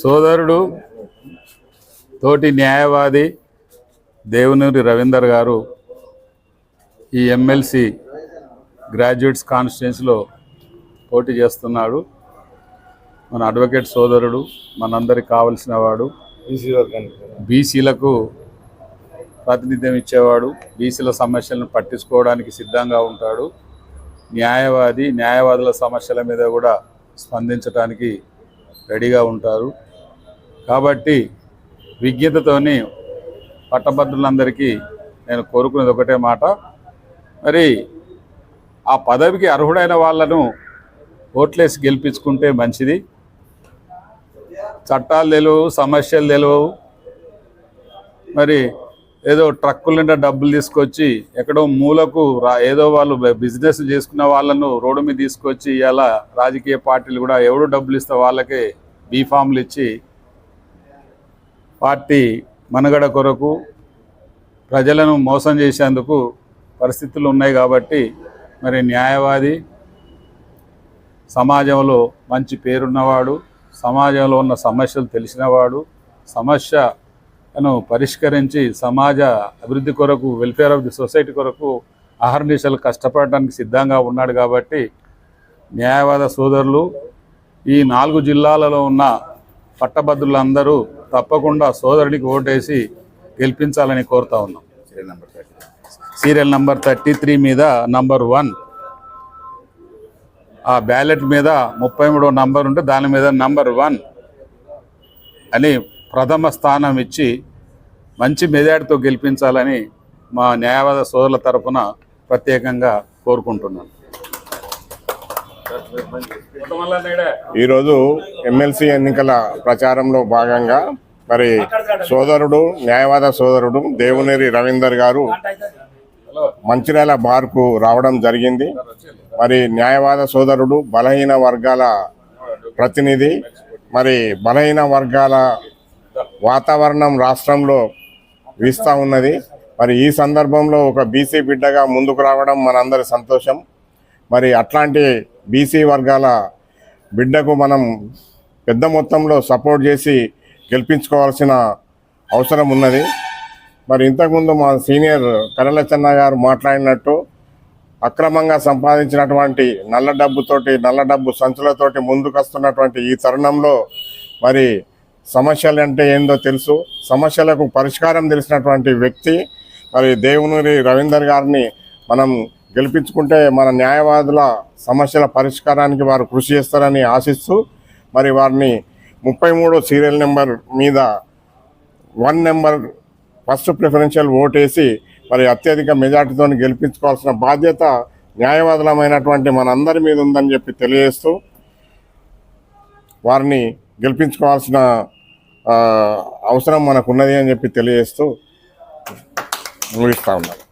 సోదరుడు తోటి న్యాయవాది దేవునూరి రవీందర్ గారు ఈ ఎమ్మెల్సీ గ్రాడ్యుయేట్స్ కాన్స్టిట్యున్సీలో పోటీ చేస్తున్నాడు. మన అడ్వకేట్ సోదరుడు మనందరికి కావలసిన వాడు. బీసీలకు ప్రాతినిధ్యం ఇచ్చేవాడు. బీసీల సమస్యలను పట్టించుకోవడానికి సిద్ధంగా ఉంటాడు. న్యాయవాది న్యాయవాదుల సమస్యల మీద కూడా స్పందించడానికి రెడీగా ఉంటారు. కాబట్టి విజ్ఞతతోని పట్టభద్రులందరికీ నేను కోరుకునేది ఒకటే మాట. మరి ఆ పదవికి అర్హుడైన వాళ్ళను ఓట్లేసి గెలిపించుకుంటే మంచిది. చట్టాలు తెలియవు సమస్యలు తెలియవు. మరి ఏదో ట్రక్కుల నిండా డబ్బులు తీసుకొచ్చి ఎక్కడో మూలకు రా ఏదో వాళ్ళు బిజినెస్ చేసుకున్న వాళ్ళను రోడ్డు మీద తీసుకొచ్చి ఇలా రాజకీయ పార్టీలు కూడా ఎవడు డబ్బులు ఇస్తే వాళ్ళకే బీఫామ్లు ఇచ్చి పార్టీ మనుగడ కొరకు ప్రజలను మోసం చేసేందుకు పరిస్థితులు ఉన్నాయి కాబట్టి మరి న్యాయవాది సమాజంలో మంచి పేరున్నవాడు సమాజంలో ఉన్న సమస్యలు తెలిసినవాడు సమస్యను పరిష్కరించి సమాజ అభివృద్ధి కొరకు వెల్ఫేర్ ఆఫ్ ది సొసైటీ కొరకు అహర్నిశలు కష్టపడడానికి సిద్ధంగా ఉన్నాడు కాబట్టి న్యాయవాద సోదరులు ఈ నాలుగు జిల్లాలలో ఉన్న పట్టభద్రులందరూ తప్పకుండా సోదరుడికి ఓటేసి గెలిపించాలని కోరుతా ఉన్నాం. సీరియల్ నంబర్ థర్టీ త్రీ మీద నంబర్ వన్ ఆ బ్యాలెట్ మీద ముప్పై మూడో నంబర్ ఉంటే దాని మీద నంబర్ వన్ అని ప్రథమ స్థానం ఇచ్చి మంచి మెజార్టీతో గెలిపించాలని మా న్యాయవాద సోదరుల తరఫున ప్రత్యేకంగా కోరుకుంటున్నాను. ఈరోజు ఎమ్మెల్సీ ఎన్నికల ప్రచారంలో భాగంగా మరి సోదరుడు న్యాయవాద సోదరుడు దేవునేరి రవీందర్ గారు మంచిర్యాల బార్కు రావడం జరిగింది. మరి న్యాయవాద సోదరుడు బలహీన వర్గాల ప్రతినిధి మరి బలహీన వర్గాల వాతావరణం రాష్ట్రంలో వీస్తూ ఉన్నది. మరి ఈ సందర్భంలో ఒక బీసీ బిడ్డగా ముందుకు రావడం మనందరి సంతోషం. మరి అట్లాంటి బీసీ వర్గాల బిడ్డకు మనం పెద్ద మొత్తంలో సపోర్ట్ చేసి గెలిపించుకోవాల్సిన అవసరం ఉన్నది. మరి ఇంతకుముందు మా సీనియర్ కరలచన్న గారు మాట్లాడినట్టు అక్రమంగా సంపాదించినటువంటి నల్ల డబ్బుతోటి నల్ల డబ్బు సంచులతోటి ముందుకొస్తున్నటువంటి ఈ తరుణంలో మరి సమస్యలు అంటే ఏందో తెలుసు. సమస్యలకు పరిష్కారం తెలిసినటువంటి వ్యక్తి మరి దేవునూరి రవీందర్ గారిని మనం గెలిపించుకుంటే మన న్యాయవాదుల సమస్యల పరిష్కారానికి వారు కృషి చేస్తారని ఆశిస్తూ మరి వారిని ముప్పై మూడో సీరియల్ నెంబర్ మీద వన్ నెంబర్ ఫస్ట్ ప్రిఫరెన్షియల్ ఓటేసి మరి అత్యధిక మెజార్టీతో గెలిపించుకోవాల్సిన బాధ్యత న్యాయవాదులమైనటువంటి మనందరి మీద ఉందని చెప్పి తెలియజేస్తూ వారిని గెలిపించుకోవాల్సిన అవసరం మనకు ఉన్నది అని చెప్పి తెలియజేస్తూ ముగిస్తా ఉన్నాను.